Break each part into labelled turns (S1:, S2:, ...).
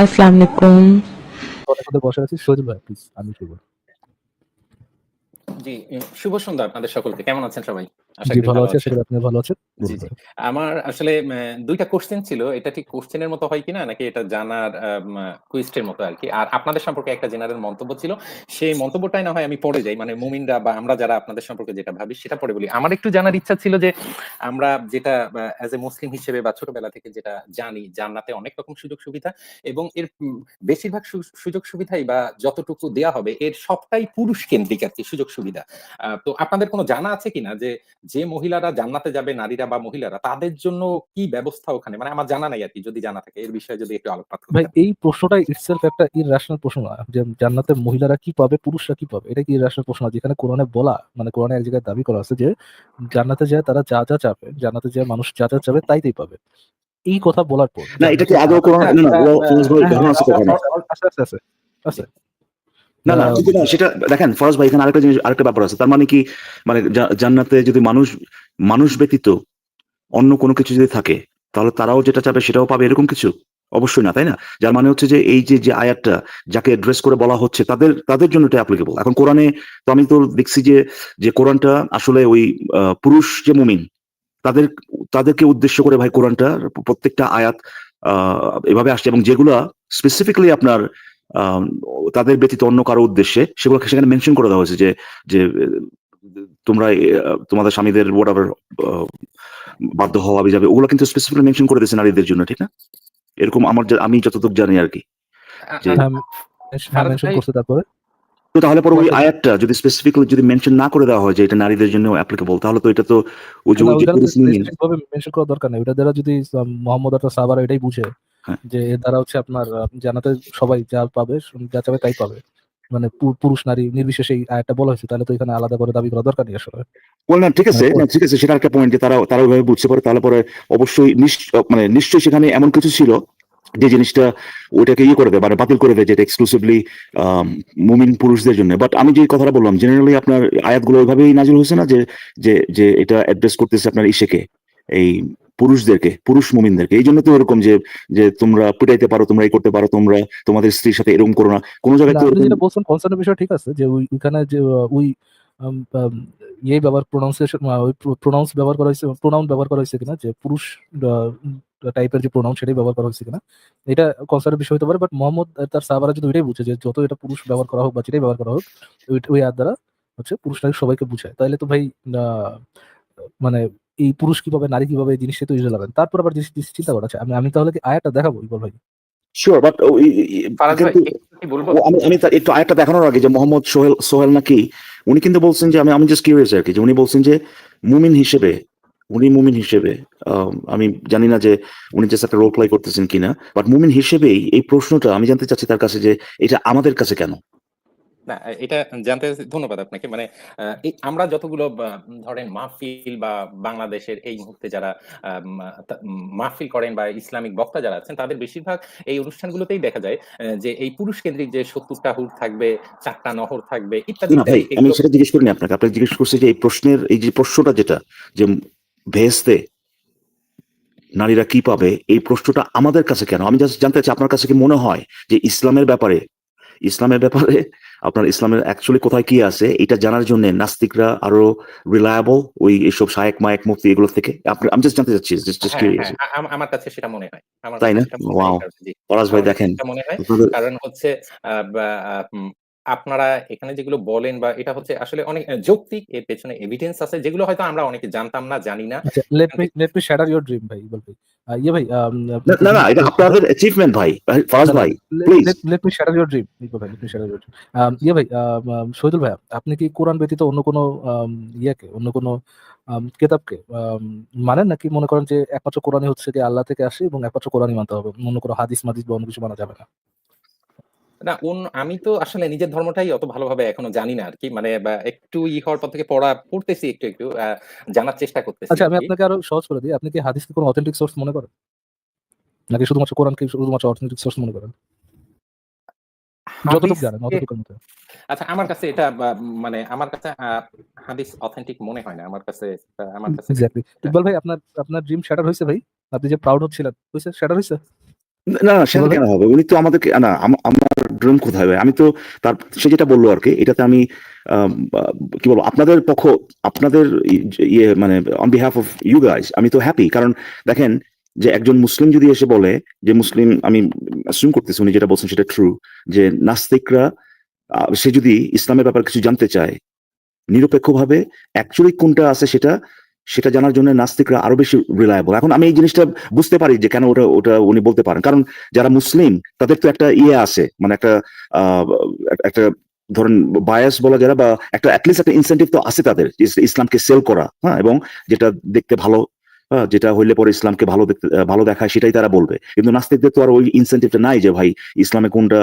S1: আসসালামু আলাইকুম।
S2: মধ্যে বসে আছি প্লিজ আমি শুভ।
S3: জি, শুভ সন্ধ্যা আপনাদের সকলকে। কেমন আছেন সবাই?
S2: জি ভালো
S3: ভালো
S2: আছি, আশা
S3: আছেন।
S2: ভালো আছেন।
S3: জি, জি। আমার আসলে ম্যা ২ টা ছিল। এটা ঠিক কোয়েশ্চেন এর মতো হয় কিনা নাকি এটা জানার এর মতো আরকি। আর আপনাদের সম্পর্কে একটা জেনারেল মন্তব্য ছিল। সেই মন্তব্যটাই না হয় আমি পরে যাই। মানে মুমিনরা বা আমরা যারা আপনাদের সম্পর্কে যেটা ভাবি সেটা পরে বলি। আমার একটু জানার ইচ্ছা ছিল যে আমরা যেটা অ্যাজ এ মুসলিম হিসেবে বা ছোটবেলা থেকে যেটা জানি জান্নাতে অনেক রকম সুযোগ সুবিধা এবং এর বেশিরভাগ সুযোগ সুবিধাই বা যতটুকু দেয়া হবে এর সবটাই পুরুষ কেন্দ্রিক আরকি সুযোগ সুবিধা। আ তো আপনাদের কোনো জানা আছে কিনা যে, যে মহিলারা জান্নাতে যাবে নারীরা বা মহিলারা তাদের জন্য কি ব্যবস্থা ওখানে? মানে আমার জানা নাই আরকি যদি জানা থাকে। এর বিষয়ে যদি একটু আলোকপাত
S2: ভাই এই প্রশ্নটা itself একটা irrational প্রশ্ন না। যে জান্নাতে মহিলারা কি পাবে, পুরুষরা কি পাবে? এটা কি irrational প্রশ্ন না? যেখানে কোরআনে বলা মানে কোরআনে এক জায়গায় দাবি করা আছে যে জান্নাতে যায় তারা যা, যা চাবে, জান্নাতে যায় মানুষ যা, যা চাবে তাই, তাই পাবে। এই কথা বলার পর
S4: না এটা কি আদৌ কোরআন না, না, ও ফিরোজ ভাই না, না, কিন্তু না সেটা দেখেন ফরাজ ভাই এখানে আরেকটা জিনিস আরেকটা ব্যাপার আছে। তার মানে কি মানে জান্নাতে যদি মানুষ মানুষ ব্যতীত অন্য কোনো কিছু যদি থাকে, তাহলে তারাও যেটা চাবে সেটাও পাবে এরকম কিছু? অবশ্যই না, তাই না? যার মানে হচ্ছে যে এই যে, যে আয়াতটা যাকে অ্যাড্রেস করে বলা হচ্ছে তাদের তাদের জন্য এটা অ্যাপ্লিকেবল। এখন কোরআনে তো আমি তো দেখছি যে, যে কোরআনটা আসলে ওই পুরুষ যে মুমিন তাদের তাদেরকে উদ্দেশ্য করে ভাই কোরআনটা প্রত্যেকটা আয়াত এভাবে আসছে এবং যেগুলা স্পেসিফিক্যালি আপনার তাদের ব্যতীত অন্য কারও উদ্দেশ্যে সেগুলো সেখানে মেনশন করে দেওয়া হয়েছে যে, যে তোমরা তোমাদের স্বামীদের আ বাধ্য হওয়া যাবে ওগুলো কিন্তু স্পেসিফিক্যালি মেনশন করে দিয়েছে নারীদের জন্য, ঠিক না? এরকম আমার আমি যতটুকু জানি আরকি।
S3: আ
S4: যে
S3: আ
S2: হ্যাঁ, তারপরে?
S4: তো তাহলে পরে ওই? আয়াতটা যদি স্পেসিফিক্যালি যদি মেনশন না করে দেওয়া হয় যে এটা নারীদের জন্য অ্যাপ্লিকেবল তাহলে তো এটা তো ওই যে
S2: মেনশন করার দরকার নাই। ওইটা দ্বারা যদি মোহাম্মদ অথবা সাহাবারা এটাই বুঝে। যে এর দ্বারা হচ্ছে আপনার জানাতে সবাই যা পাবে, যা চাবে তাই পাবে। মানে পুরুষ নারী নির্বিশেষে এই আয়াতটা বলা হয়েছে। তাহলে তো এখানে আলাদা করে দাবি করা দরকার নেই আসলে।
S4: ওয়েল না ঠিক আছে,
S2: মানে
S4: না ঠিক আছে সেটা একটা পয়েন্ট যে তারা তারা ওইভাবে বুঝতে পারে তাহলে পরে অবশ্যই মানে নিশ্চয়ই সেখানে এমন কিছু ছিল যে জিনিসটা ওইটাকে ইয়ে করে দেয় মানে বাতিল করে দেয় যেটা এক্সক্লুসিভলি মুমিন পুরুষদের জন্য। বাট আমি যে কথাটা বললাম জেনারেলি আপনার আয়াতগুলো ওইভাবেই নাজিল হয়েছে না যে, যে, যে এটা অ্যাড্রেস করতেছে আপনার ইসেকে এই পুরুষদেরকে, পুরুষ মুমিনদেরকে। এই জন্য তো এরকম যে, যে তোমরা পিটাইতে পারো, তোমরা এই করতে পারো, তোমরা তোমাদের স্ত্রীর সাথে এরকম করো না। কোন জায়গায় তো
S2: যেটা বলছেন কনসার্ন এর বিষয় ঠিক আছে যে ওই ওইখানে যে ওই ইয়ে ব্যবহার প্রোনাউন্সিয়েশন ওই প্রোনাউন্স ব্যবহার করা হয়েছে প্রোনাউন ব্যবহার করা হয়েছে কিনা যে পুরুষ টাইপের যে প্রোনাউন সেটাই ব্যবহার করা হয়েছে কিনা। এটা কনসার্ন এর বিষয় হতে পারে। বাট মোহাম্মদ তার সাহাবারা যদি ওইটাই বুঝে যে যত এটা পুরুষ ব্যবহার করা হোক বা যেটাই ব্যবহার করা হোক ওই আয়াত দ্বারা হচ্ছে পুরুষ নারী সবাইকে বুঝায়। তাহলে তো ভাই মানে এই পুরুষ কীভাবে নারী কীভাবে এই জিনিসটা তো ইররেলেভেন্ট। তারপর আবার জিনিস জিনিস চিন্তা করা আছে। আমি আমি তাহলে কি আয়াতটা দেখাবো ইকবাল ভাই?
S4: সিউর বাট
S3: কি
S4: আমি আমি একটু আরেকটা দেখানোর আগে যে মোহাম্মদ সোহেল সোহেল নাকি উনি কিন্তু বলছেন যে আমি আমি জাস্ট কিউরিয়াস আরকি যে উনি বলছেন যে মুমিন হিসেবে উনি মুমিন হিসেবে আমি জানি না যে উনি জাস্ট একটা রোল প্লে করতেছেন কিনা। বাট মুমিন হিসেবেই এই প্রশ্নটা আমি জানতে চাচ্ছি তার কাছে যে এটা আমাদের কাছে কেন?
S3: না, এটা জানতে ধন্যবাদ আপনাকে। মানে আমরা যতগুলো ধরেন মাহফিল বা বাংলাদেশের এই মুহূর্তে যারা মাহফিল করেন বা ইসলামিক বক্তা যারা আছেন তাদের বেশিরভাগ এই অনুষ্ঠানগুলোতেই দেখা যায় যে এই পুরুষ কেন্দ্রিক যে ৭০ টা হুর থাকবে, ৪ টা নহর থাকবে ইত্যাদি,
S4: আমি সেটা জিজ্ঞেস করিনি আপনাকে। আপনাকে জিজ্ঞেস করছি যে এই প্রশ্নের এই যে প্রশ্নটা যেটা যে বেহেশতে নারীরা কি পাবে এই প্রশ্নটা আমাদের কাছে কেন? আমি জাস্ট জানতে চাই আপনার কাছে কি মনে হয় যে ইসলামের ব্যাপারে ইসলামের ব্যাপারে আপনার ইসলামের অ্যাকচুয়ালি কোথায় কি আছে এটা জানার জন্য নাস্তিকরা আরও রিলায়েবল ওই এসব শায়েক মায়েক মুফতি এগুলো থেকে? আমি জাস্ট জানতে চাচ্ছি
S3: হ্যাঁ। হ্যাঁ, আমার কাছে সেটা মনে হয়। আমার
S4: তাই না? ওয়াও! পরাশ ভাই দেখেন
S3: মনে হয়। কারণ হচ্ছে আপনারা এখানে যেগুলো বলেন বা এটা হচ্ছে আসলে অনেক যৌক্তিক এর পেছনে এভিডেন্স আছে যেগুলো হয়তো আমরা অনেকে জানতাম না, জানি না।
S2: Let me let me shatter your dream ভাই ভাই। ইয়ে ভাই
S4: না, না, এটা আপনাদের অ্যাচিভমেন্ট ভাই। ভাই ফরাজ ভাই please.
S2: Let me shatter your dream ভাই, let me shatter your dream. ইয়ে ভাই শহীদুল ভাইয়া আপনি কি কোরআন ব্যতীত অন্য কোনো ইয়াকে অন্য কোনো কেতাবকে মানেন নাকি মনে করেন যে একমাত্র কোরআনই হচ্ছে গিয়ে আল্লাহ থেকে আসে এবং একমাত্র কোরআনই মানতে হবে। অন্য কোনো হাদিস-মাদিস বা অন্য কিছু মানা যাবে না?
S3: না আমি তো আসলে নিজের ধর্মটাই অত ভালোভাবে এখনও জানি না আর কি মানে বা একটু ই হওয়ার পর থেকে পড়া পড়তেছি একটু, একটু জানার চেষ্টা করতেছি
S2: আচ্ছা আমি আপনাকে আরও সহজ করে দিই। আপনি কি হাদিসকে কোনো অথেন্টিক সোর্স মনে করেন? নাকি শুধুমাত্র কোরআনকে শুধুমাত্র অথেন্টিক সোর্স মনে করেন? যতটুকু জানেন অতটুকুর মধ্যে।
S3: আচ্ছা আমার কাছে এটা মানে আমার কাছে হাদিস অথেন্টিক মনে হয় না। আমার কাছে আমার কাছে
S2: এক্সাক্টলি।
S3: এটা
S2: ইকবাল ভাই আপনার আপনার ড্রিম শ্যাটার হইছে ভাই? আপনি যে প্রাউড হচ্ছিলেন, হইছে? শ্যাটার হইছে?
S4: না না সেটা কেন হবে উনি তো আমাদেরকে না আম- আমার ড্রিম কোথায় ভাই? আমি তো তার, সে যেটা বলল আর কি, এটাতে আমি কি বলব, আপনাদের পক্ষ, আপনাদের ইয়ে মানে on behalf of you guys আমি তো হ্যাপি কারণ দেখেন যে একজন মুসলিম যদি এসে বলে যে মুসলিম, আমি অ্যাসিউম করতেছি উনি যেটা বলছেন সেটা ট্রু যে নাস্তিকরা সে যদি ইসলামের ব্যাপারে কিছু জানতে চায়, নিরপেক্ষভাবে অ্যাকচুয়ালি কোনটা আছে সেটা সেটা জানার জন্য নাস্তিকরা আরও বেশি রিলায়েবল এখন আমি এই জিনিসটা বুঝতে পারি যে কেন ওটা ওটা উনি বলতে পারেন। কারণ যারা মুসলিম তাদের তো একটা ইয়ে আছে মানে একটা একটা ধরেন বায়াস বলা যারা বা একটা অ্যাটলিস্ট একটা ইনসেন্টিভ তো আছে তাদের ইসলামকে সেল করা হ্যাঁ এবং যেটা দেখতে ভালো হ্যাঁ, যেটা হইলে পরে ইসলামকে ভালো দেখতে ভালো দেখায় সেটাই তারা বলবে। কিন্তু নাস্তিকদের তো আর ওই ইনসেন্টিভটা নাই যে ভাই ইসলামে কোনটা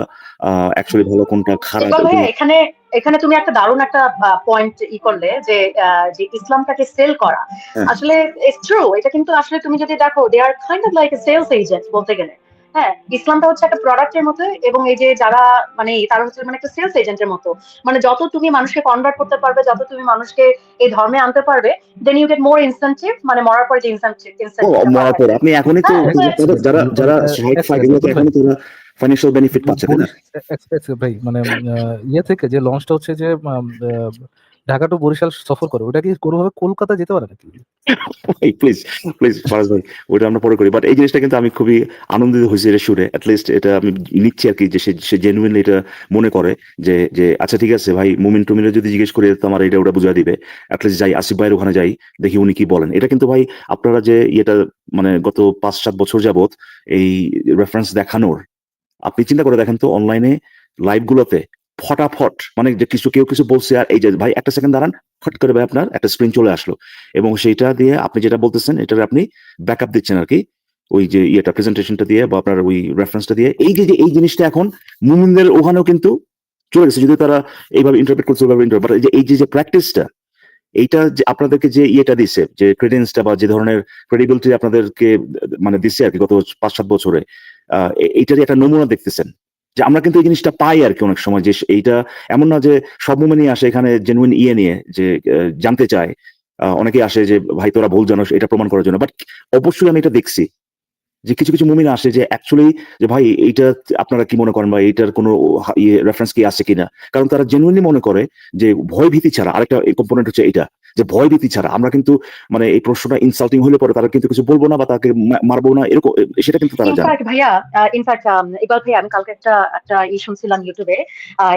S4: অ্যাকচুয়ালি ভালো কোনটা খারাপ
S1: এখানে এখানে তুমি একটা দারুণ একটা পয়েন্ট ই করলে যে আহ, যে ইসলামটাকে সেল করা
S4: হ্যাঁ।
S1: আসলে ইটস ট্রু এটা কিন্তু আসলে তুমি যদি দেখো they are kind of like a sales agent বলতে গেলে হ্যাঁ ইসলামটা হচ্ছে একটা প্রোডাক্টের মতো এবং এই যে যারা মানে তারা হচ্ছে মানে একটা সেলস এজেন্টের মতো মানে যত তুমি মানুষকে কনভার্ট করতে পারবে যত তুমি মানুষকে এই ধর্মে আনতে পারবে then you get more incentive মানে মরার পরে যে ইনসেন্টিভ
S4: মরার পর আপনি এখনই তো
S1: হ্যাঁ,
S4: যারা- যারা
S2: হ্যাঁ,
S4: সাইড
S2: হ্যাঁ,
S4: ফাইট এগুলো তো
S2: হ্যাঁ,
S4: ফাইন্যান্সিয়াল বেনিফিট পাচ্ছে তাই না
S2: ভাই মানে ইয়ে থেকে যে লঞ্চটা হচ্ছে যে ঢাকা টু বরিশাল সফর করে, ওটা কি কোনোভাবে কলকাতা যেতে পারে নাকি?
S4: প্লিজ প্লিজ ফারাজ ভাই, ওটা আমরা পরে করি বাট এই জিনিসটা কিন্তু আমি খুবই আনন্দিত হয়েছি এটা শুনে লিস্ট এটা আমি নিচ্ছি আর কি, যে সে জেনুইনলি এটা মনে করে, যে যে আচ্ছা ঠিক আছে ভাই, মুমিন টুমিনে যদি জিজ্ঞেস করে, তো আমার এটা ওটা বুঝা দিবে লিস্ট যাই, আসিফ ভাইয়ের ওখানে যাই, দেখি উনি কি বলেন। এটা কিন্তু ভাই, আপনারা যে ইয়েটা মানে গত পাঁচ সাত বছর যাবত এই রেফারেন্স দেখানোর, আপনি চিন্তা করে দেখেন তো অনলাইনে লাইভ গুলোতে ফটাফট মানে যে কিছু, কেউ কিছু বলছে আর এই যে, ভাই, একটা সেকেন্ড দাঁড়ান। ফট করে ভাই আপনার একটা স্ক্রিন চলে আসলো। এবং সেইটা দিয়ে আপনি যেটা বলতেছেন, এটার আপনি ব্যাকআপ দিচ্ছেন আর কি ওই যে ইয়েটা প্রেজেন্টেশনটা দিয়ে বা আপনার ওই রেফারেন্সটা দিয়ে। এই যে এই জিনিসটা এখন মুমিনদের ওখানেও কিন্তু চলে গেছে। যদি তারা এইভাবে ইন্টারপ্রেট করছে, ওইভাবে ইন্টারপ্রেট এই যে এই যে প্র্যাকটিসটা এইটা যে আপনাদেরকে যে ইয়েটা দিছে, যে ক্রেডেন্সটা বা যে ধরনের ক্রেডিবিলিটি আপনাদেরকে মানে দিচ্ছে আর কি গত পাঁচ সাত বছরে এইটারই একটা নমুনা দেখতেছেন। যে আমরা কিন্তু এই জিনিসটা পাই আর কি অনেক সময় যে এইটা এমন না যে সব মোমেনই আসে এখানে জেনুইন ইয়ে নিয়ে যে জানতে চায়। আহ, অনেকেই আসে যে ভাই তোরা ভুল জানো এটা প্রমাণ করার জন্য। বাট অবশ্যই আমি এটা দেখছি যে কিছু কিছু মুমিন আসে যে অ্যাকচুয়ালি যে ভাই এইটা আপনারা কি মনে করেন বা এইটার কোনো ইয়ে রেফারেন্স কি আছে কিনা? কারণ তারা জেনুইনলি মনে করে যে ভয় ভীতি ছাড়া আরেকটা কম্পোনেন্ট হচ্ছে এটা যে ভয় ভীতি ছাড়া। আমরা কিন্তু মানে এই প্রশ্নটা ইনসাল্টিং হলে পরে তারা কিন্তু কিছু বলব না বা তাকে মারবো না এরকম সেটা কিন্তু তারা জানে।
S1: ভাইয়া ইনফ্যাক্ট ইকবাল ভাই আমি কালকে একটা একটা ই শুনছিলাম ইউটিউবে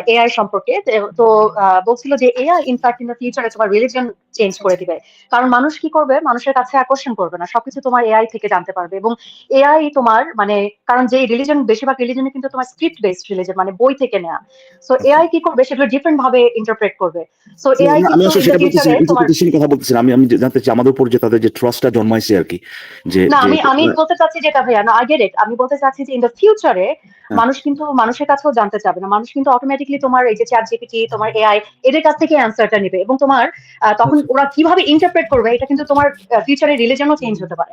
S1: এআই সম্পর্কে। তো- বলছিল যে AI in fact in the future তোমার রিলিজন চেঞ্জ করে দিবে। কারণ মানুষ কি করবে? মানুষের কাছে আকর্ষণ করবে না। সবকিছু তোমার এআই থেকে জানতে পারবে এবং এআই তোমার মানে কারণ যে রিলিজন বেশিরভাগ রিলিজনে কিন্তু তোমার স্ক্রিপ্ট বেসড রিলিজন মানে বই থেকে নেওয়া সো এআই কি করবে? সেগুলো ডিফারেন্ট ভাবে ইন্টারপ্রেট করবে। সো এআই
S4: আমি আসলে সেটা বলতেছি কথা বলতেছি। আমি আমি জানতে চাই আমাদের উপর যে তাদের যে ট্রাস্টটা জন্মাইছে আর কি যে
S1: না আমি আমি বলতে চাচ্ছি যেটা ভাইয়া না আই গেট ইট আমি বলতে চাচ্ছি যে ইন দ্য ফিউচারে মানুষ কিন্তু মানুষের কাছেও জানতে চাবে না। মানুষ কিন্তু অটোমেটিকলি তোমার এই যে চ্যাট জিপিটি তোমার এআই এদের কাছ থেকে অ্যান্সারটা নেবে এবং তোমার আহ, তখন ওরা কীভাবে ইন্টারপ্রেট করবে এটা কিন্তু তোমার ফিউচারে রিলিজনও চেঞ্জ হতে পারে।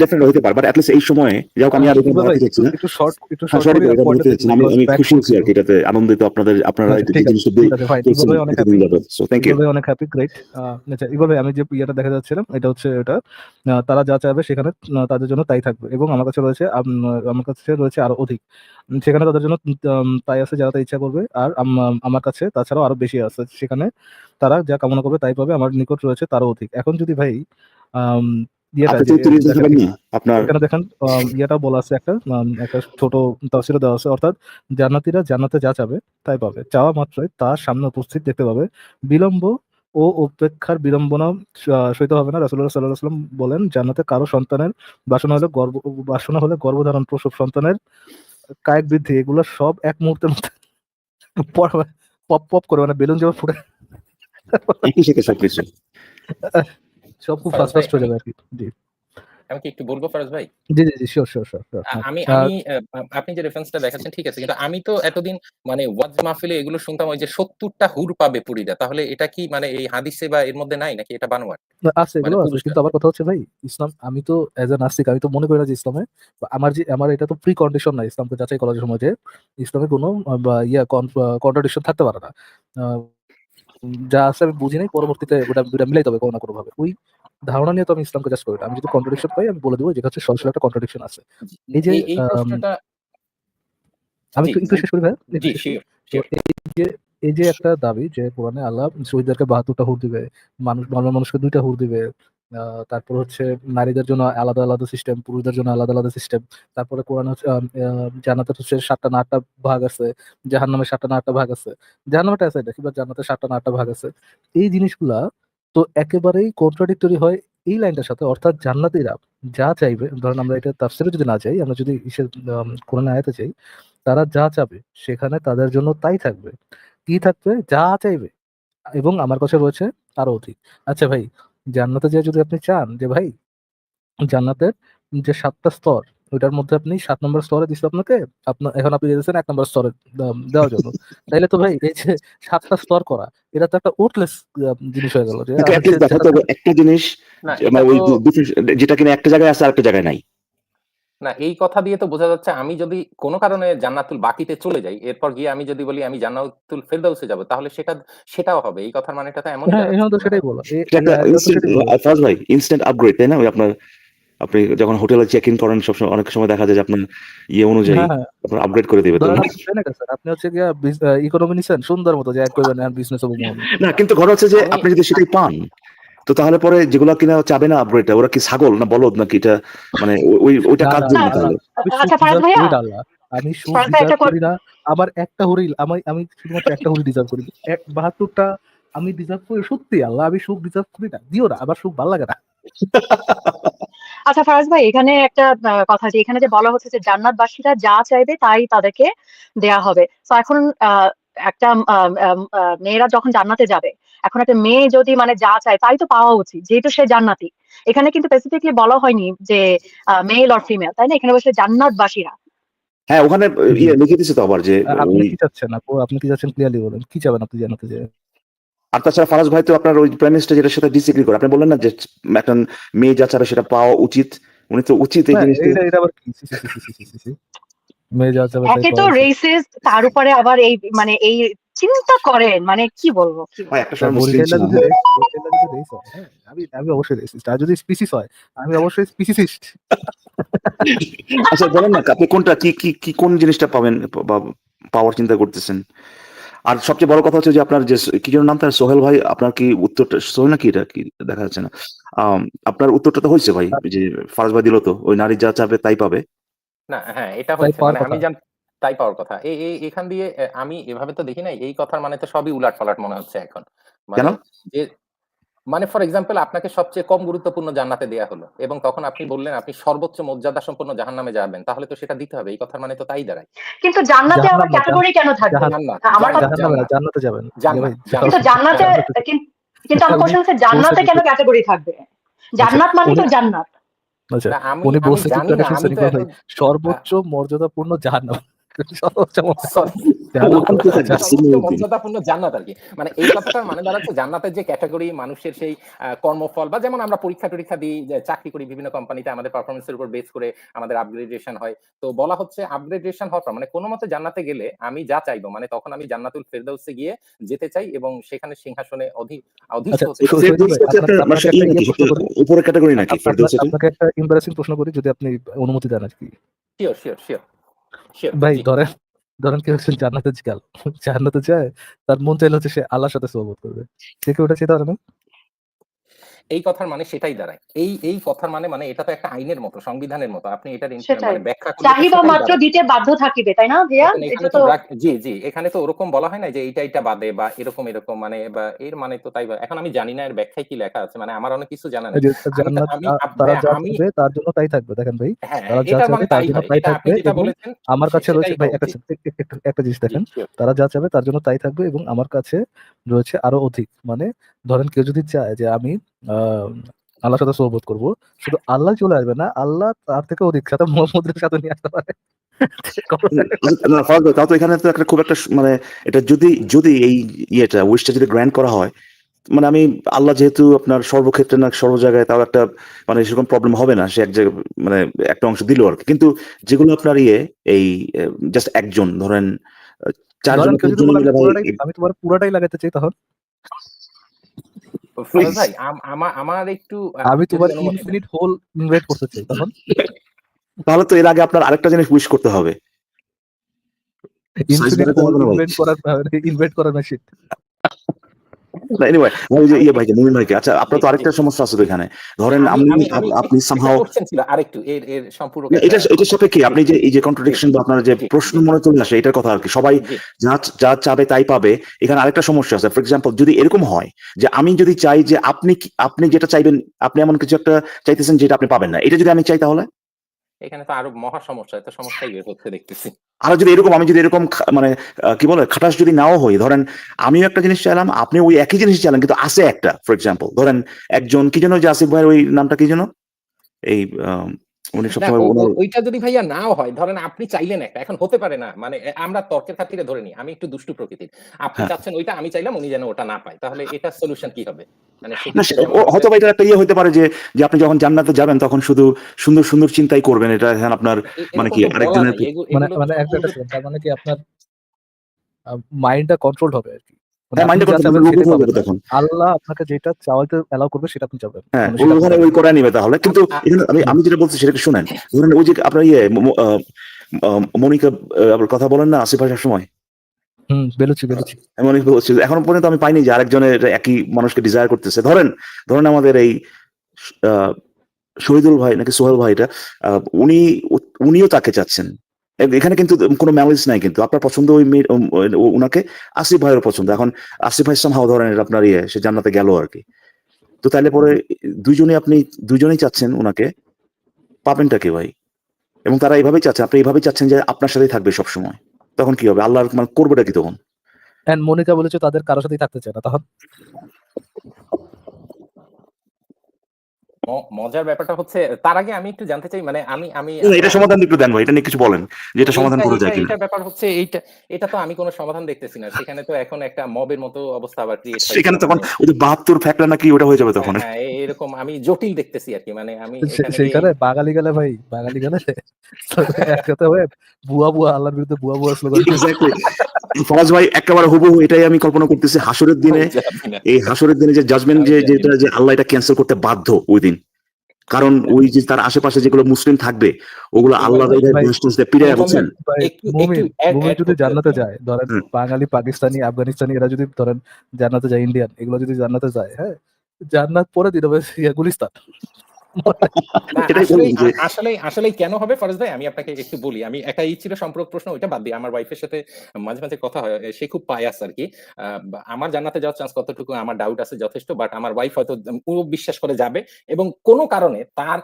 S4: ডেফিনেটলি হতে পারে বাট অ্যাটলিস্ট এই সময়ে হোক আমি আর
S2: ভাই,
S4: বাড়াতে চাচ্ছি না।
S2: একটু শর্ট একটু
S4: হ্যাঁ,
S2: শর্ট
S4: বলতে আমি আমি খুশি হচ্ছি আর কি এটাতে আনন্দিত আপনাদের আপনারা
S2: আচ্ছা,
S4: এই জিনিসটা
S2: ভাই অনেক
S4: you.
S2: ইকবাল ভাই অনেক হ্যাপি গ্রেট আচ্ছা ভাই আমি যে ইয়েটা দেখা যাচ্ছিলাম এটা হচ্ছে এটা তারা যা চাইবে সেখানে তাদের জন্য তাই থাকবে এবং আমার কাছে রয়েছে আমার কাছে রয়েছে আরও অধিক। সেখানে তাদের জন্য তাই আছে যারা তাই ইচ্ছা করবে। আর আম- আমার কাছে তাছাড়াও আরও বেশি আছে। সেখানে তারা যা কামনা করবে তাই পাবে। আমার নিকট রয়েছে তারও অধিক। এখন যদি ভাই ইয়েটা দেখেন বলা আছে একটা একটা ছোট তফসিলে দেওয়া আছে। অর্থাৎ জান্নাতীরা জান্নাতে যা চাবে তাই পাবে। চাওয়া মাত্রই তার সামনে উপস্থিত দেখতে পাবে। বিলম্ব ও উপেক্ষার বিড়ম্বনা সইতে হবে না। আলাইহি বলেন জান্নাতে কারও সন্তানের বাসনা হলে গর্ভ বাসনা হলে গর্ভধারণ প্রসব সন্তানের কায়িক বৃদ্ধি এগুলো সব এক মুহূর্তের মধ্যে পপ পপ করে মানে বেলুন যেমন ফুটে। সব খুব ফাস্ট ফাস্ট হয়ে যাবে আর কি।
S3: আমি কি একটু বলব ফারাজ ভাই?
S2: জি জি জি শিওর শিওর শিওর
S3: আমি আমি আপনি যে রেফারেন্সটা দেখাচ্ছেন ঠিক আছে কিন্তু আমি তো এতদিন মানে ওয়াজ মাহফিলে এগুলো শুনতাম ওই যে সত্তরটা হুর পাবে পুরীরা তাহলে এটা কি মানে এই হাদিসে বা এর মধ্যে নাই নাকি এটা বানোয়াট?
S2: আছে
S3: মানে
S2: এগুলো আছে কিন্তু আমার কথা হচ্ছে ভাই ইসলাম আমি তো এজ এ নাস্তিক আমি তো মনে করি না যে ইসলামে আমার যে আমার এটা তো প্রি কন্ডিশন না ইসলামকে যাচাই করার সময় যে ইসলামে কোনো ইয়া কন্ট্রাডিকশন থাকতে পারে না। যা আছে আমি বুঝি নাই পরবর্তীতে ওটা ওটা মিলাইতে হবে কোনো না কোনো ভাবে ওই ধারণা নিয়ে তো আমি ইসলামকে জাজ করি না আমি যদি কন্ট্রাডিকশন পাই আমি বলে দেবো যে হচ্ছে সরাসরি একটা কন্ট্রাডিকশন আছে। এই যে, আম, একটু শেষ করি ভাই যে এই যে একটা দাবি যে কোরআনে আল্লাহ শহীদদেরকে বাহাত্তরটা হুর দিবে মানুষ নর্মাল মানুষকে দুইটা হুর দিবে তারপর হচ্ছে নারীদের জন্য আলাদা আলাদা সিস্টেম পুরুষদের জন্য আলাদা আলাদা সিস্টেম তারপরে কোরআন হচ্ছে জান্নাতের হচ্ছে সাতটা না আটটা ভাগ আছে জাহান্নামের সাতটা না আটটা ভাগ আছে। জাহান্নামের আছে এটা কিংবা জান্নাতের সাতটা না আটটা ভাগ আছে। এই জিনিসগুলা তো একেবারেই কন্ট্রাডিক্টরি হয় এই লাইনটার সাথে। অর্থাৎ জান্নাতীরা যা চাইবে, ধরেন আমরা এটা তাফসিরে যদি না চাই আমরা যদি ইসের কোরআনে আয়াতে চাই তারা যা চাবে সেখানে তাদের জন্য তাই থাকবে। কি থাকবে? যা চাইবে। এবং আমার কাছে রয়েছে আরও অধিক। আচ্ছা ভাই, জান্নাতে যে যদি আপনি চান যে ভাই, জান্নাতের যে সাতটা স্তর ওইটার মধ্যে আপনি সাত নম্বর স্তরে দিচ্ছে আপনাকে আপনার এখন আপনি দিয়েছেন এক নম্বর স্তরে দেওয়ার জন্য। তাইলে তো ভাই এই যে সাতটা স্তর করা এটা তো একটা ওটলেস জিনিস হয়ে গেল
S4: একটা জিনিস মানে যেটা কিনা একটা জায়গায় আছে আরেকটা জায়গায় নাই।
S3: না এই কথা দিয়ে তো বোঝা যাচ্ছে আমি যদি কোনো কারণে জান্নাতুল বাকিতে চলে যাই এরপর গিয়ে আমি যদি বলি আমি জান্নাতুল ফেরদাউসে যাব তাহলে সেটা সেটাও হবে। এই কথার মানেটা তো এমন
S2: হ্যাঁ এখানে তো সেটাই বলো।
S4: ভাই ইনস্ট্যান্ট আপগ্রেড তাই না? ওই আপনার আপনি যখন হোটেলে চেক ইন করেন সবসময় অনেক সময় দেখা যায় যে আপনার ইয়ে অনুযায়ী
S2: হ্যাঁ। হ্যাঁ
S4: আপনার আপগ্রেড করে দিবে
S2: আপনি হচ্ছে গিয়া ইকোনমি নিছেন সুন্দর মতো যে এক করবেন আর বিজনেস হবে
S4: না কিন্তু ঘর হচ্ছে যে আপনি যদি সেটাই পান তো তাহলে পরে যেগুলা কিনা চাবে না আপগ্রেডটা ওরা কি ছাগল না বলদ নাকি এটা মানে ওই- ওই ওইটা কাজ জন্য
S2: না,
S4: তাহলে?
S2: আমি
S1: আচ্ছা?
S2: করি না আমি
S1: একটা
S2: ডিজার্ভ করি না আমার একটা হরিল আমি আমি শুধুমাত্র একটা হরিল ডিজার্ভ করি। এক বাহাত্তরটা আমি ডিজার্ভ করি সত্যি আল্লাহ আমি সুখ ডিজার্ভ করি না দিও না আবার সুখ ভালো লাগে না।
S1: আচ্ছা ফারাজ ভাই এখানে একটা কথা যে এখানে যে বলা হচ্ছে যে জান্নাতবাসীরা যা চাইবে তাই তাদেরকে দেয়া হবে। তো এখন একটা মেয়েরা যখন জান্নাতে যাবে এখন একটা মেয়ে যদি মানে যা চায় তাই তো পাওয়া উচিত যেহেতু সে জান্নাতি। এখানে কিন্তু স্পেসিফিকলি বলা হয়নি যে মেল অর ফিমেল তাই না? এখানে বসে জান্নাতবাসীরা।
S4: হ্যাঁ ওখানে ইয়ে লিখে দিচ্ছে তো আবার যে
S2: আপনি কি চাচ্ছেন আপনি কি চাচ্ছেন ক্লিয়ারলি বলেন? কি চাবেন আপনি জানাতে যে
S4: আর তাছাড়া ফারাজ ভাই তো আপনার ওই প্রাইম মিনিস্টার যেটার সাথে ডিসএগ্রি করে আপনি বললেন না যে একটা মেয়ে যা চাবে সেটা পাওয়া উচিত উনি তো উচিত এই জিনিসটা।
S1: একে তো রেসিস্ট তার উপরে আবার এই মানে এই চিন্তা করেন মানে কি বলব
S2: হয়, হ্যাঁ, আমি আমি অবশ্যই রেসিস্ট আর যদি স্পিসিস হয় আমি অবশ্যই স্পিসিসিস্ট
S4: আচ্ছা বলেন না আপনি কোনটা কি কি কি কোন জিনিসটা পাবেন পাওয়ার চিন্তা করতেছেন? আর সবচেয়ে বড় কথা হচ্ছে যে আপনার যে কি যেন নাম তার সোহেল ভাই আপনার কি উত্তরটা সোহেল নাকি এটা কি দেখা যাচ্ছে না আহ আপনার উত্তরটা তো হয়েছে ভাই যে ফারাজ ভাই দিল তো ওই নারী যা চাবে তাই পাবে
S3: না হ্যাঁ এটা
S2: তাই পাওয়ার
S3: মানে আমি
S2: কথা।
S3: জান তাই পাওয়ার কথা এই এই এখান দিয়ে আমি এভাবে তো দেখি নাই এই কথার মানে তো সবই উলাট পালাট মনে হচ্ছে এখন মানে? যে মানে ফর এক্সাম্পল আপনাকে সবচেয়ে কম গুরুত্বপূর্ণ জান্নাতে দেয়া হলো এবং তখন আপনি বললেন আপনি সর্বোচ্চ মর্যাদা সম্পন্ন জাহান্নামে যাবেন তাহলে তো সেটা দিতে হবে এই কথার মানে তো তাই দাঁড়ায়।
S1: কিন্তু জান্নাতে আবার ক্যাটাগরি কেন থাকবে।
S3: জান্নাত। জান্নাতে
S2: যাবেন।
S3: জান্নাত,
S2: ভাই,
S3: জান্নাত।
S1: কিন্তু জান্নাতে কিন্তু আমার কোশ্চেন হচ্ছে জান্নাতে কেন ক্যাটাগরি থাকবে? জান্নাত মানে তো জান্নাত।
S2: আচ্ছা উনি বলছে সর্বোচ্চ মর্যাদাপূর্ণ জাহান্নাম। সর্বোচ্চ আচ্ছা।
S3: সর্বোচ্চ মর্যাদাপূর্ণ জান্নাত আর কি মানে এই কথাটার মানে দাঁড়াচ্ছে জান্নাতের যে ক্যাটাগরি মানুষের সেই আহ, কর্মফল বা যেমন আমরা পরীক্ষা টরীক্ষা দিই চাকরি করি বিভিন্ন কোম্পানিতে আমাদের পারফরমেন্সের উপর বেস করে আমাদের আপগ্রেডেশন হয় তো বলা হচ্ছে আপগ্রেডেশন হওয়ার পর মানে কোনো মতে জান্নাতে গেলে আমি যা চাইব মানে তখন আমি জান্নাতুল ফেরদাউসে গিয়ে যেতে চাই এবং সেখানে সিংহাসনে অধি অধিষ্ঠ
S2: আচ্ছা,
S3: হতে চাই।
S2: শহীদ ভাই,
S4: ফেরদৌস হচ্ছে
S2: আপনার-
S4: আপনার-
S2: আপনাকে
S4: আপনার
S2: একটা
S4: নাকি?
S2: ইয়ে প্রশ্ন করি।
S4: উপরে ক্যাটাগরি নাকি
S2: আপনার-
S4: ফেরদৌস এটা?
S2: আপনাকে একটা এম্বারাসিং প্রশ্ন করি যদি আপনি অনুমতি দেন আর কি
S3: শিওর শিওর শিওর শিওর
S2: ভাই ধরেন ধরেন কেউ একজন জান্নাতে গেল, জান্নাতে যায়, তার মন চাইলে হচ্ছে সে আল্লাহর সাথে সোহবত করবে। সে কেউ ওটা চেয়ে না
S3: এই কথার মানে সেটাই দাঁড়ায়। এই এই কথার মানে মানে এটা তো একটা আইনের মতো সংবিধানের মতো। আপনি এটার। মানে ব্যাখ্যা
S1: চাহিদা মাত্র দিতে বাধ্য থাকিবে তাই না ভাইয়া?
S3: জি জি এখানে তো ওরকম বলা হয় না যে এইটা এটা বাদে বা এরকম এরকম মানে বা এর মানে তো তাই এখন আমি জানি না এর ব্যাখ্যায় কি লেখা আছে মানে আমার অনেক কিছু জানা নেই। আপ-
S2: তারা জন্য তাই থাকবে দেখেন ভাই।
S3: হ্যাঁ
S2: তারা যা
S3: এটা মানে
S2: তার জন্য তাই থাকবে এবং আমার কাছে রয়েছে ভাই একটা জিনিস দেখেন। তারা যা চাবে তার জন্য তাই থাকবে এবং আমার কাছে রয়েছে আরও অধিক মানে ধরেন কেউ যদি চায় যে আমি আল্লাহর সাথে সোহবত করব শুধু আল্লাহ চলে আসবে না আল্লাহ তার থেকে অধিক সাথে মোহাম্মদের সাথে নিয়ে আসতে পারে।
S4: তাও তো এখানে তো একটা খুব একটা মানে এটা যদি যদি এই ইয়েটা উইশটা যদি গ্র্যান্ড করা হয় মানে আমি আল্লাহ যেহেতু আপনার সর্বক্ষেত্রে না সর্ব জায়গায় তাও একটা মানে সেরকম প্রবলেম হবে না সে এক জায়গায় মানে একটা অংশ দিল আর কি। কিন্তু যেগুলো আপনার ইয়ে এই জাস্ট একজন ধরেন চারজন
S2: কেউ যদি আমি তোমার পুরোটাই লাগাতে চাই তখন?
S3: ভাই আম- আমার একটু
S2: আমি তোমার ইনফিনিট হোল ইনভাইট করতে চাই তখন।
S4: তাহলে তো এর আগে আপনার আরেকটা জিনিস উইশ করতে হবে।
S2: Infinite hole. ইনভাইট করার ইনভাইট করার মেশিন
S4: এনিওয়ে ইয়ে ভাইকে মুমিন ভাইকে আচ্ছা আপনার তো
S3: জি, জি।
S4: আরেকটা সমস্যা আছে এখানে। ধরেন আপনি
S3: আমি- আমি
S4: আপ- আপনি সামহাও
S3: আরেকটু এর এর সম্পূরক
S4: এটা এটা সাপেক্ষে আপনি যে এই যে কন্ট্রাডিকশন বা আপনার যে প্রশ্ন মনে চলে আসে এটার কথা আর কি। সবাই যা যা চাবে তাই পাবে। এখানে আরেকটা সমস্যা আছে। ফর এক্সাম্পল যদি এরকম হয় যে আমি যদি চাই যে আপনি আপনি যেটা চাইবেন আপনি এমন কিছু একটা চাইতেছেন যেটা আপনি পাবেন না। এটা যদি আমি চাই তাহলে?
S3: এখানে তো আরও মহা সমস্যা, এত সমস্যাই বের হচ্ছে দেখতেছি।
S4: আর যদি এরকম, আমি যদি এরকম মানে কি বলে, খাটাস যদি নাও হই, ধরেন আমিও একটা জিনিস চাইলাম, আপনি ওই একই জিনিস চাইলেন, কিন্তু আছে একটা ফর এক্সাম্পল ধরেন একজন, কি যেন যে আসিফ ভাইয়ের ওই নামটা কি যেন? এই উনি সবসময়
S3: ওইটা যদি ভাইয়া নাও হয় ধরেন আপনি চাইলেন একটা এখন হতে পারে না মানে আমরা তর্কের খাতিরে ধরে নিই আমি একটু দুষ্টু প্রকৃতির। আপনি
S4: হ্যাঁ।
S3: চাচ্ছেন ওইটা আমি চাইলাম উনি যেন ওটা না পায় তাহলে এটা সলিউশন কি হবে? মানে
S4: হয়তো বা এটা একটা ইয়ে হতে পারে যে যে আপনি যখন জান্নাতে যাবেন তখন শুধু সুন্দর সুন্দর চিন্তাই করবেন এটা এখন আপনার মানে কি আরেকজনের
S2: মানে মানে একটা মানে কি আপনার মাইন্ডটা কন্ট্রোল হবে আর কি। মানে
S4: হ্যাঁ হয়ে
S2: আল্লাহ আপনাকে যেটা চাওয়াতে এলাও করবে সেটা আপনি
S4: হ্যাঁ
S2: মানে
S4: ওই ওখানে ওই করে নিবে তাহলে। কিন্তু আমি আমি যেটা বলছি সেটা একটু শুনেন। ধরেন ওই যে আপনার ইয়ে মনিকা আবার কথা বলেন না ভাই সময়? এমন বলছি এখন পর্যন্ত আমি পাইনি যে আরেকজনের একই মানুষকে ডিজায়ার করতেছে। ধরেন ধরেন আমাদের এই আহ, শহীদুল ভাই নাকি সোহেল ভাই এটা আহ, উনি উনিও তাকে চাচ্ছেন। এখানে কিন্তু কোনো ম্যালিস নাই কিন্তু। আপনার পছন্দ ওই ওনাকে আসিফ ভাইয়ের পছন্দ। এখন আসিফ ভাই সামহাও ধরেন আপনার ইয়ে সে জান্নাতে গেল আর কি। তো তাহলে পরে দুইজনে আপনি দুজনেই চাচ্ছেন ওনাকে। পাবেনটা কি ভাই? এবং তারা এইভাবেই চাচ্ছেন আপনি এইভাবেই চাচ্ছেন যে আপনার সাথেই থাকবে সব সময় তখন কি হবে? আল্লাহর মানে করবেটা কি তখন?
S2: মনিকা বলেছে তাদের কারোর সাথেই থাকতে চায় না তখন
S3: ম- মজার ব্যাপারটা হচ্ছে তার আগে আমি একটু জানতে চাই মানে আমি আমি
S4: এটা সমাধান একটু দেন ভাই এটা নিয়ে কিছু বলেন যে এটা সমাধান করা যায় কিনা।
S3: এইটা ব্যাপার হচ্ছে এইটা এটা তো আমি কোনো সমাধান দেখতেছি না সেখানে তো এখন একটা মবের মতো অবস্থা আবার ক্রিয়েট
S4: সেখানে তখন ওই যে বাহাত্তর ফ্যাক্টর নাকি ওটা হয়ে যাবে তখন।
S3: হ্যাঁ এরকম আমি জটিল দেখতেছি আর কি মানে আমি
S2: সেইখানে বাঙালি গেলে ভাই বাঙালি গেলে একসাথে হয়ে বুয়া বুয়া আল্লাহর বিরুদ্ধে বুয়া বুয়া স্লোগান.
S4: ফরাজ ভাই একেবারে হুবহু এটাই আমি কল্পনা করতেছি হাসরের দিনে এই হাসরের দিনে যে জাজমেন্ট যে যেটা যে আল্লাহ এটা ক্যান্সেল করতে বাধ্য ওই দিন কারণ ওই যে তার আশেপাশে যেগুলো মুসলিম থাকবে ওগুলো আল্লাহ
S2: ভাই,
S4: পিড়ে
S3: ভাই,
S4: বুঝছেন
S2: ভাই,
S3: একটু-
S2: মুমিন
S3: একটু add-
S2: মুমিন
S3: add
S2: যদি জান্নাতে যায় ধরেন বাঙালি পাকিস্তানি আফগানিস্তানি এরা যদি ধরেন জান্নাতে যায় ইন্ডিয়ান এগুলো যদি জান্নাতে যায় হ্যাঁ জান্নাত পরে দিন হবে গুলিস্তান।
S3: না,
S4: এটাই
S3: আসলেই
S4: বললাম যে-
S3: আ- আসলেই আসলেই কেন হবে ফরজ ভাই? আমি আপনাকে একটু বলি। আমি একটা ই ছিল সম্পর্ক প্রশ্ন ওইটা বাদ দিই আমার ওয়াইফের সাথে মাঝে মাঝে কথা হয় সে খুব পায়াস আর কি। আহ, আমার জান্নাতে যাওয়ার চান্স কতটুকু আমার ডাউট আছে যথেষ্ট বাট আমার ওয়াইফ হয়তো পুরো বিশ্বাস করে যাবে এবং কোনো কারণে তার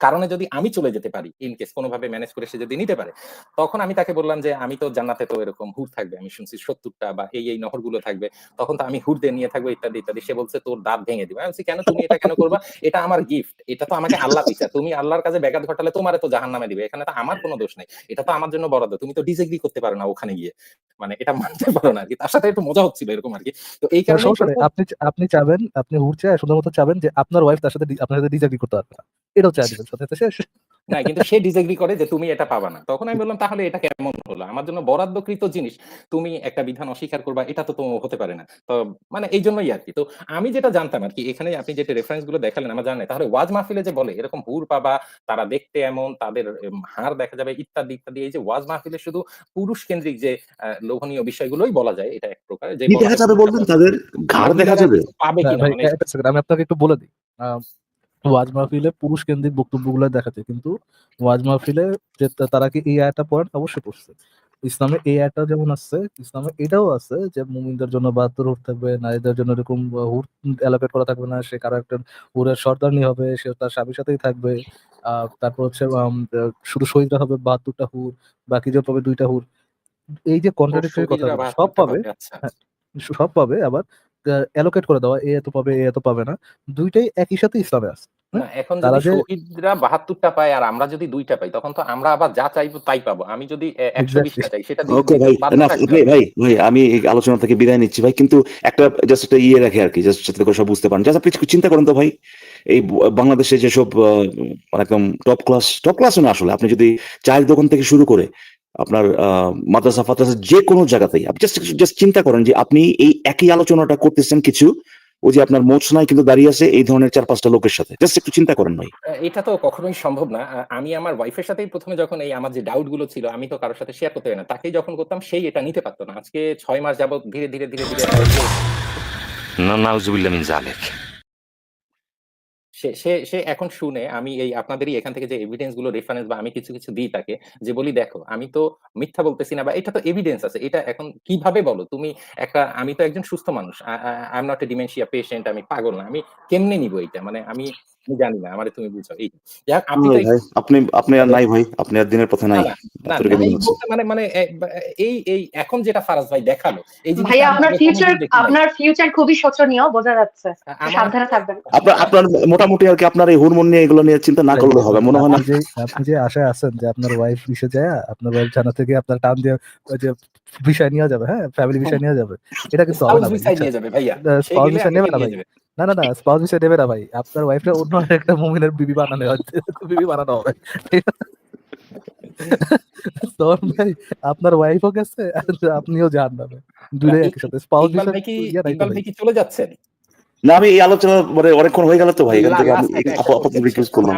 S3: কারণে যদি আমি চলে যেতে পারি ইন কেস কোনোভাবে ম্যানেজ করে সে যদি নিতে পারে, তখন আমি তাকে বললাম যে, আমি তো জান্নাতে তো এরকম হুর থাকবে, আমি শুনছি সত্তরটা বা এই এই নহরগুলো থাকবে, তখন তো আমি হুর দিয়ে নিয়ে থাকব, ইত্যাদি ইত্যাদি। সে বলছে, তোর দাঁত ভেঙে দিবে। আমি কেন? তুমি এটা কেন করবা? এটা আমার গিফট এটা তো আমাকে আল্লাহ দিচ্ছে তুমি আল্লাহর কাছে ব্যাঘাত ঘটালে তোমার তো জাহান নামে দিবে, এখানে তো আমার কোনো দোষ নেই, এটা তো আমার জন্য বরাদ্দ, তুমি তো ডিসএগ্রি করতে পারো না ওখানে গিয়ে। মানে এটা মানতে পারো না আর কি। তার সাথে একটু মজা হচ্ছিল এরকম আর কি। তো এই কারণে
S2: আপনি আপনি চাবেন আপনি চায় শুধুমাত্র চাবেন যে আপনার ওয়াইফ তার সাথে আপনার সাথে ডিজাগ্রি করতে পারবে না। এটাও চাই সাথে। শেষ
S3: না কিন্তু সে ডিসএগ্রি করে যে তুমি এটা পাবা না। তখন আমি বললাম তাহলে এটা কেমন হলো? আমার জন্য বরাদ্দকৃত জিনিস তুমি একটা বিধান অস্বীকার করবা এটা তো তো হতে পারে না। তো মানে এই জন্যই আর কি তো আমি যেটা জানতাম আর কি এখানে আপনি যেটা রেফারেন্সগুলো দেখালেন আমার জানা নেই। তাহলে ওয়াজ মাহফিলে যে বলে এরকম হুর পাবা তারা দেখতে এমন তাদের হার দেখা যাবে ইত্যাদি ইত্যাদি এই যে ওয়াজ মাহফিলে শুধু পুরুষ কেন্দ্রিক যে আহ, লোভনীয় বিষয়গুলোই বলা যায় এটা এক প্রকার যে
S4: দেখা যাবে বলবেন? তাদের ঘাড় দেখা যাবে?
S3: পাবে
S2: না,
S3: কিনা? মানে
S2: আমি আপনাকে একটু বলে দিই। ওয়াজ মাহফিলে পুরুষ কেন্দ্রিক বক্তব্যগুলো দেখাচ্ছে কিন্তু ওয়াজ মাহফিলে যে তারা কি এই আয়টা পড়েন? অবশ্যই পড়ছে। ইসলামে এই আয়টা যেমন আছে ইসলামে এটাও আছে যে মুমিনদের জন্য বাহাত্তর হুট থাকবে নারীদের জন্য এরকম হুর অ্যালোকেট করা থাকবে না সে কারও একটা হুরের সর্দারনি হবে সে তার স্বামীর সাথেই থাকবে আহ তারপর হচ্ছে শুধু শহীদরা হবে বাহাত্তরটা হুর বাকি যে পাবে দুইটা হুর। এই যে কন্ট্রাডিক্টরি কথা সব পাবে
S3: পাবে, আচ্ছা
S2: হ্যাঁ, সব পাবে আবার অ্যালোকেট করে দেওয়া এ এত পাবে এ এত পাবে না। দুইটাই একই সাথে ইসলামে আছে।
S3: এখন যদি শহীদরা বাহাত্তরটা পায় আর আমরা যদি দুইটা পাই তখন তো আমরা আবার যা চাইব তাই পাবো। আমি যদি একশো বিশটা চাই সেটা
S4: ওকে ভাই না ভাই ভাই ভাই আমি এই আলোচনা থেকে বিদায় নিচ্ছি ভাই কিন্তু একটা জাস্ট একটা ইয়ে রাখে আর কি জাস্ট যাতে করে সব বুঝতে পারেন। জাস্ট আপনি চিন্তা করেন তো ভাই এই বাংলাদেশে যেসব আহ, মানে একদম টপ ক্লাস টপ ক্লাস না আসলে আপনি যদি চায়ের দোকান থেকে শুরু করে আপনার আহ, মাদ্রাসা ফাদ্রাসা যে কোনো জায়গাতেই। আপনি জাস্ট জাস্ট চিন্তা করেন যে আপনি এই একই আলোচনাটা করতেছেন কিছু ওই যে আপনার মোচনায় কিন্তু দাঁড়িয়ে আছে এই ধরনের চার পাঁচটা লোকের সাথে। জাস্ট একটু চিন্তা করেন ভাই।
S3: এটা তো কখনোই সম্ভব না। আহ, আমি আমার ওয়াইফের সাথেই প্রথমে যখন এই আমার যে ডাউটগুলো ছিল আমি তো কারোর সাথে শেয়ার করতে পারি না। তাকেই যখন করতাম সেই এটা নিতে পারতো না। আজকে ছয় মাস যাবত ধীরে ধীরে ধীরে ধীরে
S5: না নাউজুবিল্লাহ মিন জালেক
S3: সে সে সে এখন শুনে আমি এই আপনাদেরই এখান থেকে যে এভিডেন্সগুলো রেফারেন্স বা আমি কিছু কিছু দিই তাকে যে বলি, দেখো, আমি তো মিথ্যা বলতেছি না বা এটা তো এভিডেন্স আছে, এটা এখন কীভাবে বলো? তুমি একটা, আমি তো একজন সুস্থ মানুষ I am not a dementia patient আমি পাগল না, আমি কেমনে নিব এটা মানে আমি আমি জানি না আমারে তুমি বুঝো এই যাক আপনি
S4: আপনি আপনি আর নাই ভাই আপনি আর দিনের পথে নাই। মনে
S3: মানে এই এই এখন যেটা ফারাজ ভাই দেখাল এই
S1: ভাইয়া আপনার ফিউচার। আপনার ফিউচার খুবই শোচনীয় বোঝা যাচ্ছে। সাবধানে থাকবেন।
S4: আপনার আপনার মোটামুটি আর কি আপনার এই হরমোন নিয়ে এগুলো নিয়ে চিন্তা না করলে হবে মনে হয় না।
S2: আপনি যে আপনি যে আশায় আছেন যে আপনার ওয়াইফ বিষে যায় আপনার ওয়াইফ জানা থেকে আপনার টান দিয়ে যে বিষয় নিয়ে যাবে হ্যাঁ ফ্যামিলি বিষয় নিয়ে যাবে। এটা কিন্তু হবে না
S3: spouse বিষয় নিয়ে যাবে ভাইয়া।
S2: বিষয় নেবে না ভাই। না না না স্পাউস বিষয় নেবে না ভাই। আপনার ওয়াইফটা অন্য একটা মুমিনের বিবি বানানো হয় বিবি বানানো হবে। ভাই আপনার ওয়াইফও গেছে আপনিও জান না দুটোই একই সাথে স্পাউস বিষয়
S3: কি চলে যাচ্ছেন?
S4: না আমি এই আলোচনা মানে অনেকক্ষণ হয়ে গেল তো ভাই এখান থেকে আমি রিকোয়েস্ট করলাম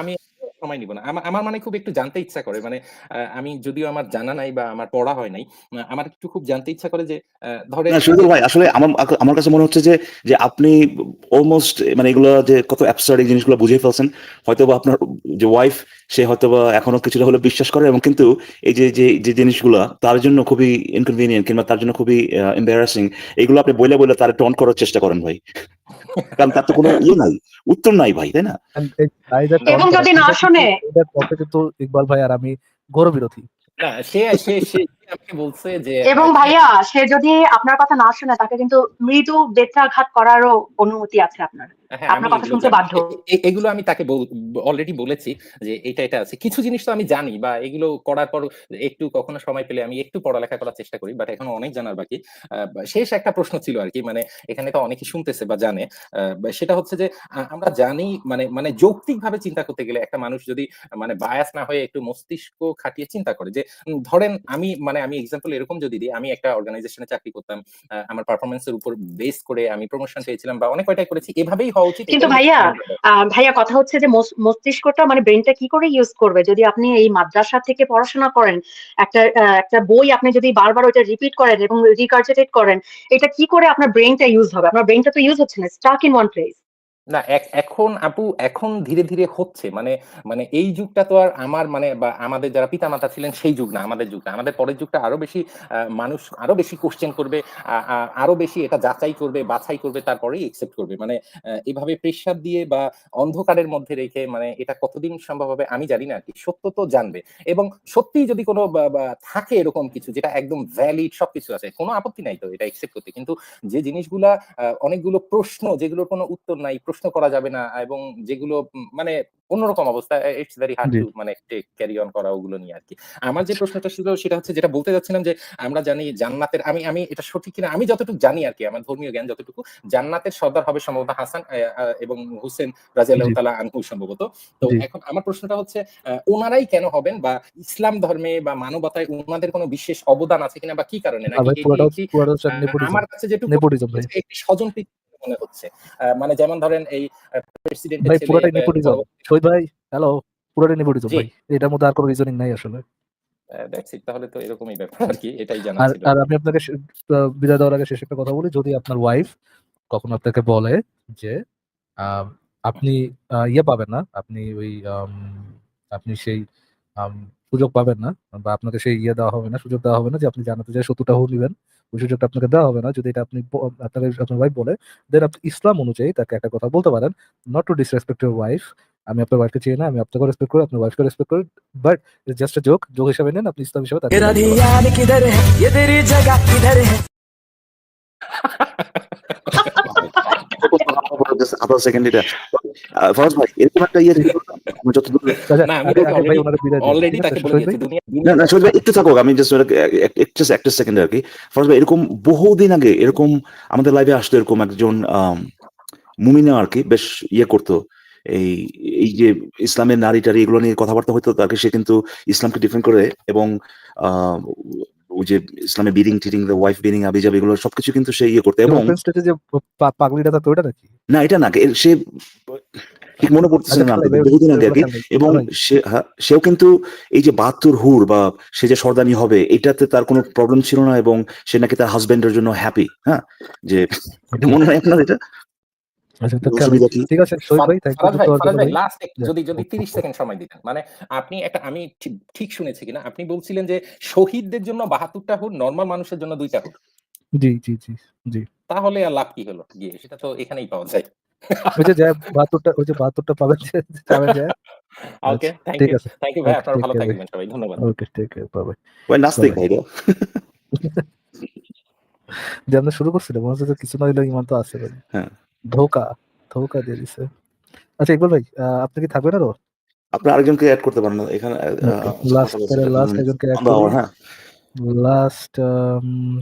S3: আমি সময় নিব না। আমার মানে খুব একটু জানতে ইচ্ছা করে মানে আমি যদিও আমার জানা নাই বা আমার পড়া হয় নাই আমার একটু খুব জানতে ইচ্ছা করে যে ধরেন
S4: সুন্দর ভাই, আসলে আমার আমার কাছে মনে হচ্ছে যে যে আপনি অলমোস্ট মানে এগুলো যে কত অ্যাবসার্ড এই জিনিসগুলো বুঝে ফেলছেন হয়তো বা আপনার, যে ওয়াইফ সে হয়তো বা এখনও কিছুটা হলে বিশ্বাস করে এবং কিন্তু এই যে যে যে জিনিসগুলো তার জন্য খুবই ইনকনভিনিয়েন্ট কিংবা তার জন্য খুবই এম্বারাসিং এগুলো আপনি বলে বলে তার টন করার চেষ্টা করেন ভাই। কারণ তার তো কোনো ইয়ে নাই উত্তর নাই ভাই তাই না?
S1: এবং যদি না শুনে
S2: কিন্তু ইকবাল ভাই আর আমি গৌরবিরোধী বিরোধী
S3: না সে সে সে আমাকে বলছে যে
S1: এবং ভাইয়া সে যদি আপনার কথা না শুনে তাকে কিন্তু মৃদু বেত্রাঘাত করারও অনুমতি আছে আপনার।
S3: হ্যাঁ,
S1: আপনার কথা শুনতে বাধ্য।
S3: এগুলো আমি তাকে অলরেডি বলেছি যে এটা এটা আছে। কিছু জিনিস তো আমি জানি বা এগুলো করার পর একটু কখনো সময় পেলে আমি একটু পড়ালেখা করার চেষ্টা করি বাট এখনও অনেক জানার বাকি। শেষ একটা প্রশ্ন ছিল আর কি মানে এখানে তো অনেকে শুনতেছে বা জানে। সেটা হচ্ছে যে আমরা জানি মানে মানে যৌক্তিক ভাবে চিন্তা করতে গেলে একটা মানুষ যদি মানে বায়াস না হয়ে একটু মস্তিষ্ক খাটিয়ে চিন্তা করে যে ধরেন আমি মানে আমি এক্সাম্পল এরকম যদি দিই আমি একটা অর্গানাইজেশনে চাকরি করতাম আমার পারফরমেন্সের উপর বেস করে আমি প্রমোশন পেয়েছিলাম বা অনেক কয়টাই করেছি এভাবেই হওয়া উচিত
S1: কিন্তু ভাইয়া, ভাইয়া কথা হচ্ছে যে মস্তিষ্কটা মানে ব্রেনটা কি করে ইউজ করবে? যদি আপনি এই মাদ্রাসা থেকে পড়াশোনা করেন একটা একটা বই আপনি যদি বারবার ওইটা রিপিট করেন এবং রিকার্জেটেট করেন এটা কি করে আপনার ব্রেনটা ইউজ হবে? আপনার ব্রেনটা তো ইউজ হচ্ছে না স্টাক ইন ওয়ান প্লেস
S3: না এখন আপু, এখন ধীরে ধীরে হচ্ছে। মানে মানে এই যুগটা তো আর আমার মানে বা আমাদের যারা পিতামাতা ছিলেন সেই যুগ না, আমাদের যুগটা আমাদের পরের যুগটা আরও বেশি মানুষ আরও বেশি কোশ্চেন করবে আরও বেশি এটা যাচাই করবে, বাছাই করবে, তারপরেই একসেপ্ট করবে। মানে এভাবে প্রেশার দিয়ে বা অন্ধকারের মধ্যে রেখে মানে এটা কতদিন সম্ভব হবে আমি জানি না আর কি সত্য তো জানবে। এবং সত্যি যদি কোনো থাকে এরকম কিছু যেটা একদম ভ্যালিড সবকিছু আছে, কোনো আপত্তি নাই তো এটা একসেপ্ট করতে। কিন্তু যে জিনিসগুলা অনেকগুলো প্রশ্ন যেগুলোর কোনো উত্তর নাই, প্রশ্ন করা যাবে না এবং যেগুলো মানে অন্যরকম অবস্থা ইটস ভেরি হার্ড টু মানে ক্যারি অন করা ওগুলো নিয়ে আর কি আমার যে প্রশ্নটা ছিল সেটা হচ্ছে যেটা বলতে যাচ্ছিলাম যে আমরা জানি জান্নাতের আমি আমি এটা সঠিক কিনা আমি যতটুকু জানি আর কি আমার ধর্মীয় জ্ঞান যতটুকু জান্নাতের সর্দার হবে সম্ভবত হাসান এবং হুসেন রাজিয়াল্লাহ। তালা আনহু সম্ভবত। তো এখন আমার প্রশ্নটা হচ্ছে ওনারাই কেন হবেন বা ইসলাম ধর্মে বা মানবতায় ওনাদের কোনো বিশেষ অবদান আছে কিনা বা কি কারণে? নাকি আমার কাছে যেটুকু একটি স্বজন প্রীতি মনে হচ্ছে। মানে যেমন ধরেন এই প্রেসিডেন্ট
S2: ভাই পুরোটাই নেপোটিজম শহীদ ভাই হ্যালো পুরোটাই নেপোটিজম। ভাই। এটার মধ্যে আর কোনো রিজনিং নাই আসলে।
S3: দ্যাটস ইট তাহলে তো এরকমই ব্যাপার আর কি এটাই জানা
S2: আর
S3: ছিল।
S2: আর আমি আপনাকে বিদায় দেওয়ার আগে শেষ একটা কথা বলি যদি আপনার ওয়াইফ কখনো আপনাকে বলে যে আপনি ইয়ে পাবেন না আপনি ওই আপনি সেই সুযোগ পাবেন না বা আপনাকে সেই ইয়ে দেওয়া হবে না সুযোগ দেওয়া হবে না যে আপনি জানাতে যে সত্যটা হু নিবেন ওই সুযোগটা আপনাকে দেওয়া হবে না। যদি এটা আপনি আপনাকে আপনার ওয়াইফ বলে দেন আপনি ইসলাম অনুযায়ী তাকে একটা কথা বলতে পারেন not to disrespect your wife আমি আপনার ওয়াইফকে চিনি না আমি আপনাকে রেসপেক্ট করি আপনার ওয়াইফকে রেসপেক্ট করি but just a joke joke হিসাবে নেন আপনি ইসলাম হিসাবে
S4: আবার সেকেন্ড এটা। ভাই এরকম একটা ইয়ে একটু থাকুক আমি জাস্ট একটা সেকেন্ড আর কি ফরাজ ভাই এরকম বহুদিন আগে এরকম আমাদের লাইভে আসতো এরকম একজন মুমিনা আর কি বেশ ইয়ে করতো। এই এই যে ইসলামের নারী টারি এগুলো নিয়ে কথাবার্তা হইতো তাকে সে কিন্তু ইসলামকে ডিফেন্ড করে এবং ওই যে ইসলামে বিডিং টিডিং ওয়াইফ বিডিং আবি যাবে এগুলো সবকিছু কিন্তু সে ইয়ে করতে এবং
S2: পাগলিটা থাকতো নাকি?
S4: না এটা না সে ঠিক মনে পড়তেছে না বহুদিন আগে
S2: ভাই,
S4: এবং সে হ্যাঁ, সেও কিন্তু এই যে বাহাত্তর হুর বা সে যে সর্দানি হবে এটাতে তার কোনো প্রবলেম ছিল না এবং সে নাকি তার হাজবেন্ডের জন্য হ্যাপি হ্যাঁ? যে মনে হয় আপনার এটা?
S2: আচ্ছা ঠিক আছে.
S3: যদি যদি 30 সেকেন্ড সময় দিতেন। মানে আপনি একটা আমি ঠিক- ঠিক শুনেছি কিনা? আপনি বলছিলেন যে শহীদদের জন্য 72টা হুর নরমাল মানুষের জন্য দুইটা হুর।
S2: জি জি জি জি।
S3: তাহলে আর লাভ কি হলো গিয়ে? সেটা তো এখানেই পাওয়া যায়।
S2: ওই যে যায় বাহাত্তরটা ওই যে বাহাত্তরটা পাবেন যে যায়
S3: okay thank you thank you ভাই আপনারা ভালো থাকবেন সবাই ধন্যবাদ।
S2: ওকে টেক কেয়ার বাই
S4: ওই নাস্তিক ভাই
S2: যে আমরা শুরু করছিলাম মনে হচ্ছে কিছু না হইলে ইমান তো আছে ভাই।
S4: হ্যাঁ।
S2: ধোকা ধোকা দিয়ে দিছে। আচ্ছা ইকবাল ভাই আপনি কি থাকবেন আরও?
S4: আপনি আরেকজনকে অ্যাড করতে পারেন না এখানে
S2: লাস্ট লাস্ট একজনকে add
S4: আমরা
S2: করি।
S4: হ্যাঁ।
S2: লাস্ট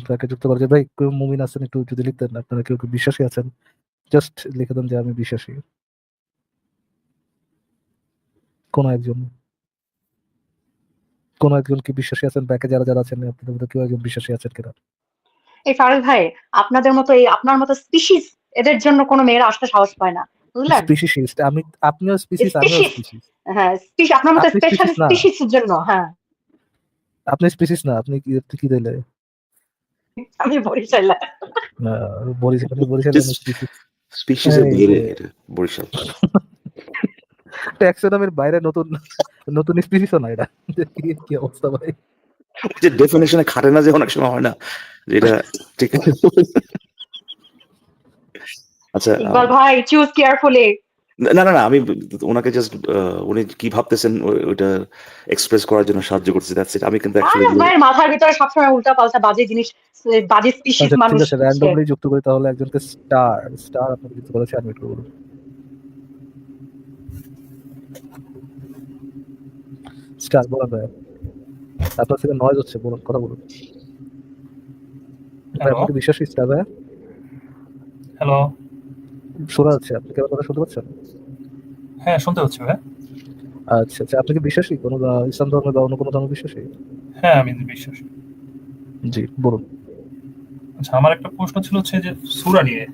S2: তাকে যুক্ত করা যায়? ভাই কেউ মুমিন আছেন একটু যদি লিখতেন আপনারা কেউ কেউ বিশ্বাসী আছেন? জাস্ট লিখে দেন যে আমি বিশ্বাসী। কোন একজন। কোন একজন কি বিশ্বাসী আছেন? ব্যাকে যারা যারা আছেন আপনাদের মধ্যে কেউ একজন বিশ্বাসী আছেন কিনা?
S1: এই ফারুক ভাই আপনাদের মতো এই আপনার মতো স্পিসিস এদের জন্য কোনো মেয়েরা আসতে সাহস পায় না বুঝলেন?
S2: স্পিসিস্ট আমি আপনিও স্পিসিস আমিও স্পিসিস
S1: হ্যাঁ species, আপনার মতো
S2: আপনি
S1: স্পেশাল। স্পিসিস জন্য হ্যাঁ।
S2: আপনি স্পিসিস না আপনি কি কি দিলে?
S1: আমি বরিশালে।
S2: বরিশাল বরিশাল
S4: Just-
S2: এই
S4: বাইরে
S2: যে-
S4: এটা বরিশাল।
S2: ট্যাক্সোনমির বাইরে নতুন নতুন স্পিসিসও না এটা। কি কি অবস্থা ভাই?
S4: যে ডেফিনেশনে খাটে না যে অনেক সময় হয় না যেটা ঠিক আছে।
S1: আচ্ছা ভাই চুজ কেয়ারফুলি
S4: না না না আমি ওনাকে জাস্ট উনি কি ভাবতেছেন ওইটা এক্সপ্রেস করার জন্য সাহায্য করছি দ্যাটস ইট আমি কিন্তু অ্যাকচুয়ালি
S1: ভাইয়ের মাথার ভিতরে সবসময় উল্টা পাল্টা বাজে জিনিস বাজে স্পিসিস
S2: আচ্ছা
S1: মানুষ
S2: র্যান্ডমলি যুক্ত করি তাহলে একজনকে স্টার স্টার আপনাকে যুক্ত করেছে অ্যাডমিট করুন স্টার বলেন ভাই আপনার থেকে নয়েজ হচ্ছে বলুন কথা বলুন। ভাই
S6: Hello?
S2: আপনাকে বিশ্বাসী স্টার ভাই
S6: হ্যালো
S2: শোনা যাচ্ছে আপনি কি আমার কথা শুনতে পাচ্ছেন?
S6: হ্যাঁ শুনতে হচ্ছে ভাই
S2: আচ্ছা আচ্ছা আপনি কি বিশ্বাসী? কোনো ইসলাম ধর্মে বা অন্য কোনো ধর্মে বিশ্বাসী?
S6: হ্যাঁ আমি বিশ্বাস।
S2: জি বলুন।
S6: আচ্ছা আমার একটা প্রশ্ন ছিল হচ্ছে যে সূরা নিয়ে।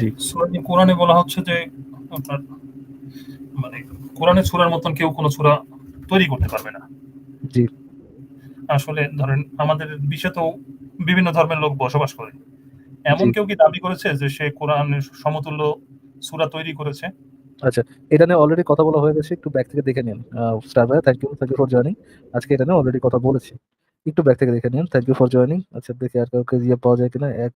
S2: জি।
S6: সূরা নিয়ে কোরআনে বলা হচ্ছে যে আপনার মানে কোরআনের সূরার মতন কেউ কোনো সূরা তৈরি করতে পারবে না।
S2: জি।
S6: আসলে ধরেন আমাদের বিশ্বে তো বিভিন্ন ধর্মের লোক বসবাস করে। এমন কেউ কি দাবি করেছে যে সে কোরআন সমতুল্য সুরা তৈরি করেছে?
S2: আচ্ছা এটা নিয়ে অলরেডি কথা বলা হয়ে গেছে একটু ব্যাক থেকে দেখে নিন। স্টার ভাই thank you thank you for joining আজকে এটা নিয়ে অলরেডি কথা বলেছি। একটু ব্যাক থেকে দেখে নিন। থ্যাংক ইউ ফর জয়নিং আচ্ছা দেখে আর কাউকে ইয়ে পাওয়া যায় কিনা। এক